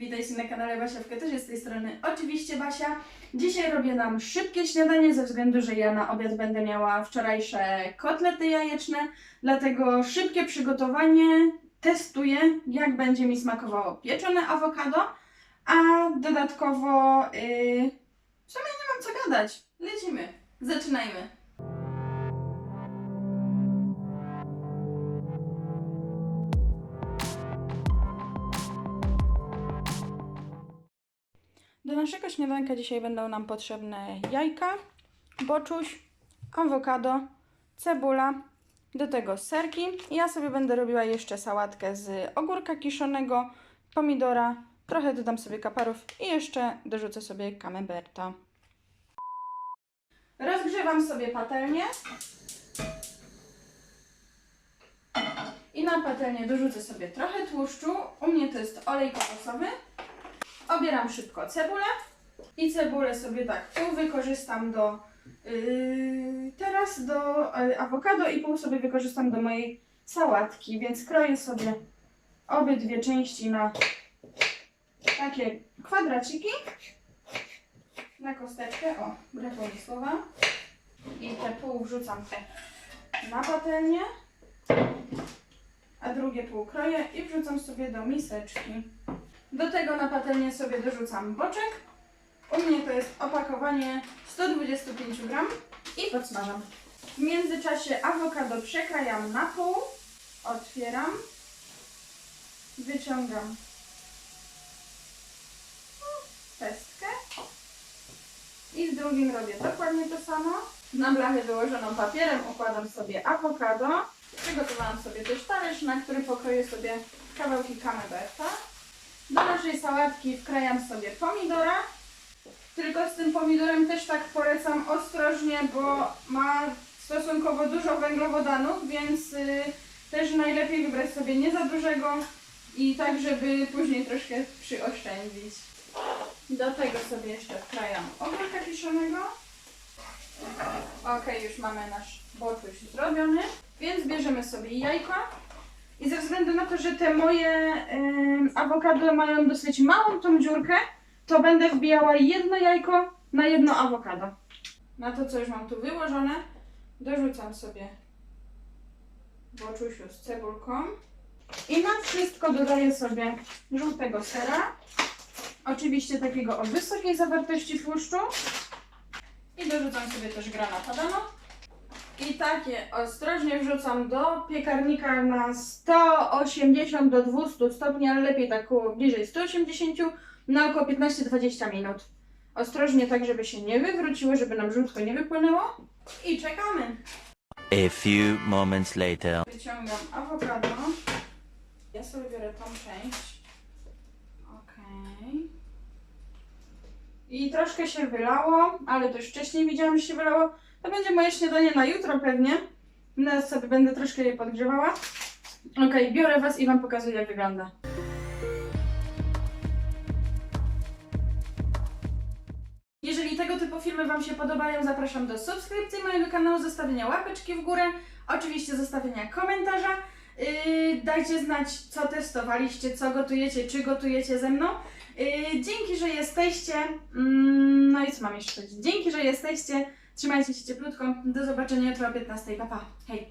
Witajcie na kanale Basia w też z tej strony oczywiście Basia. Dzisiaj robię nam szybkie śniadanie ze względu, że ja na obiad będę miała wczorajsze kotlety jajeczne, dlatego szybkie przygotowanie. Testuję, jak będzie mi smakowało pieczone awokado, a dodatkowo yy, w sumie nie mam co gadać. Lecimy, zaczynajmy. Do naszego śniadanka dzisiaj będą nam potrzebne jajka, boczuś, awokado, cebula, do tego serki. Ja sobie będę robiła jeszcze sałatkę z ogórka kiszonego, pomidora, trochę dodam sobie kaparów i jeszcze dorzucę sobie camemberta. Rozgrzewam sobie patelnię. I na patelnię dorzucę sobie trochę tłuszczu. U mnie to jest olej kokosowy. Obieram szybko cebulę i cebulę sobie tak pół wykorzystam do yy, teraz do yy, awokado i pół sobie wykorzystam do mojej sałatki, więc kroję sobie obydwie części na takie kwadraciki na kosteczkę, o, brakło słowa i te pół wrzucam te na patelnię a drugie pół kroję i wrzucam sobie do miseczki. Do tego na patelnię sobie dorzucam boczek. U mnie to jest opakowanie 125 gram i podsmażam. W międzyczasie awokado przekrajam na pół, otwieram, wyciągam pestkę i w drugim robię dokładnie to samo. Na blachę wyłożoną papierem układam sobie awokado. Przygotowałam sobie też talerz, na który pokroję sobie kawałki camemberta. Do naszej sałatki wkrajam sobie pomidora. Tylko z tym pomidorem też tak polecam ostrożnie, bo ma stosunkowo dużo węglowodanów, więc y, też najlepiej wybrać sobie nie za dużego i tak, żeby później troszkę przyoszczędzić. Do tego sobie jeszcze wkrajam ogórka kiszonego. Ok, już mamy nasz boczuś zrobiony, więc bierzemy sobie jajka. I ze względu na to, że te moje ym, awokado mają dosyć małą tą dziurkę, to będę wbijała jedno jajko na jedno awokado. Na to, co już mam tu wyłożone, dorzucam sobie boczusiu z cebulką. I na wszystko dodaję sobie żółtego sera. Oczywiście takiego o wysokiej zawartości tłuszczu. I dorzucam sobie też grana padano. I takie ostrożnie wrzucam do piekarnika na 180 do 200 stopni, ale lepiej tak bliżej 180 na około 15-20 minut. Ostrożnie tak, żeby się nie wywróciło, żeby nam żółtko nie wypłynęło. I czekamy. A few moments later. Wyciągam awokado. Ja sobie biorę tą część. Okej. I troszkę się wylało, ale to już wcześniej widziałam, że się wylało. To będzie moje śniadanie na jutro pewnie. Teraz sobie będę troszkę je podgrzewała. Okej, biorę Was i Wam pokazuję jak wygląda. Jeżeli tego typu filmy Wam się podobają, zapraszam do subskrypcji mojego kanału, zostawienia łapeczki w górę, oczywiście zostawienia komentarza. Yy, dajcie znać, co testowaliście, co gotujecie, czy gotujecie ze mną. Yy, dzięki, że jesteście. Mm, no i co mam jeszcze powiedzieć? Dzięki, że jesteście. Trzymajcie się cieplutko. Do zobaczenia jutro o 15. Pa, pa. Hej!